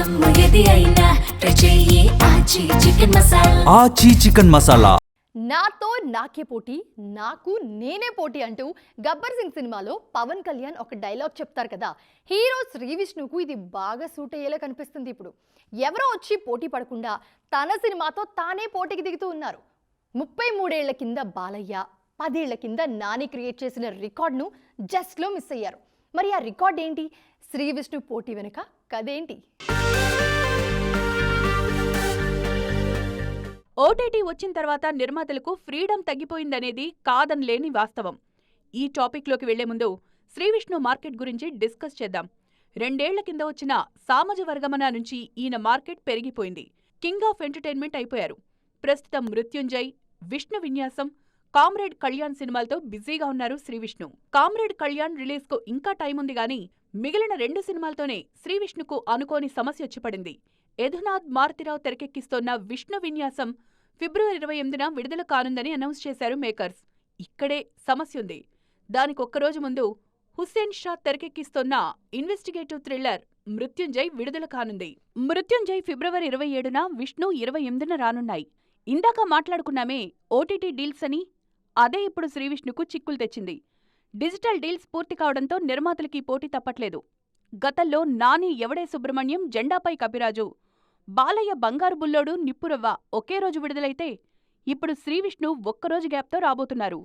ఇష్టం ఏది అయినా ట్రై చెయ్యి ఆచి చికెన్ మసాలా. ఆచీ చికెన్ మసాలా. నాతో నాకే పోటీ నాకు నేనే పోటీ అంటూ గబ్బర్ సింగ్ సినిమాలో పవన్ కళ్యాణ్ ఒక డైలాగ్ చెప్తారు కదా. హీరో శ్రీ విష్ణుకు ఇది బాగా సూట్ అయ్యేలా కనిపిస్తుంది ఇప్పుడు. ఎవరో వచ్చి పోటీ పడకుండా తన సినిమాతో తానే పోటీకి దిగుతూ ఉన్నారు. ముప్పై మూడేళ్ళ కింద బాలయ్య పదేళ్ళ కింద నాని క్రియేట్ చేసిన రికార్డ్ను జస్ట్లో మిస్ అయ్యారు. మరి ఆ రికార్డ్ ఏంటి? శ్రీ విష్ణు పోటీ వెనుక కదేంటి ఓటీటీ వచ్చిన తర్వాత నిర్మాతలకు ఫ్రీడమ్ తగ్గిపోయిందనేది కాదనలేని వాస్తవం. ఈ టాపిక్లోకి వెళ్ళే ముందు శ్రీవిష్ణు మార్కెట్ గురించి డిస్కస్ చేద్దాం. రెండేళ్ళ కింద వచ్చిన సామజ వర్గమన నుంచి ఈయన మార్కెట్ పెరిగిపోయింది. కింగ్ ఆఫ్ ఎంటర్టైన్మెంట్ అయిపోయారు. ప్రస్తుతం మృత్యుంజయ్ విష్ణు విన్యాసం కామ్రేడ్ కళ్యాణ్ సినిమాలతో బిజీగా ఉన్నారు శ్రీవిష్ణు కామ్రేడ్ కళ్యాణ్ రిలీజ్కు ఇంకా టైం ఉంది గాని మిగిలిన రెండు సినిమాలతోనే శ్రీవిష్ణుకు అనుకోని సమస్య వచ్చిపడింది. యధునాథ్ మారుతిరావు తెరకెక్కిస్తోన్న విష్ణు విన్యాసం ఫిబ్రవరి ఇరవై ఎనిమిదిన విడుదల కానుందని అనౌన్స్ చేశారు మేకర్స్. ఇక్కడే సమస్య ఉంది. దానికి ఒక్కరోజు ముందు హుస్సేన్ షా తెరకెక్కిస్తోన్న ఇన్వెస్టిగేటివ్ థ్రిల్లర్ మృత్యుంజయ్ విడుదల కానుంది. మృత్యుంజయ్ ఫిబ్రవరి ఇరవై ఏడున విష్ణు ఇరవై ఎనిమిదిన రానున్నాయి. ఇందాక మాట్లాడుకున్నామే ఓటీటీ డీల్స్ అని అదే ఇప్పుడు శ్రీవిష్ణుకు చిక్కులు తెచ్చింది. డిజిటల్ డీల్స్ పూర్తి కావడంతో నిర్మాతలకి పోటీ తప్పట్లేదు. గతంలో నాని ఎవడే సుబ్రహ్మణ్యం జెండాపై కపిరాజు బాలయ్య బంగారు బుల్లోడు నిప్పురవ్వ ఒకే రోజు విడుదలైతే ఇప్పుడు శ్రీవిష్ణు ఒక్కరోజు గ్యాప్తో రాబోతున్నారు.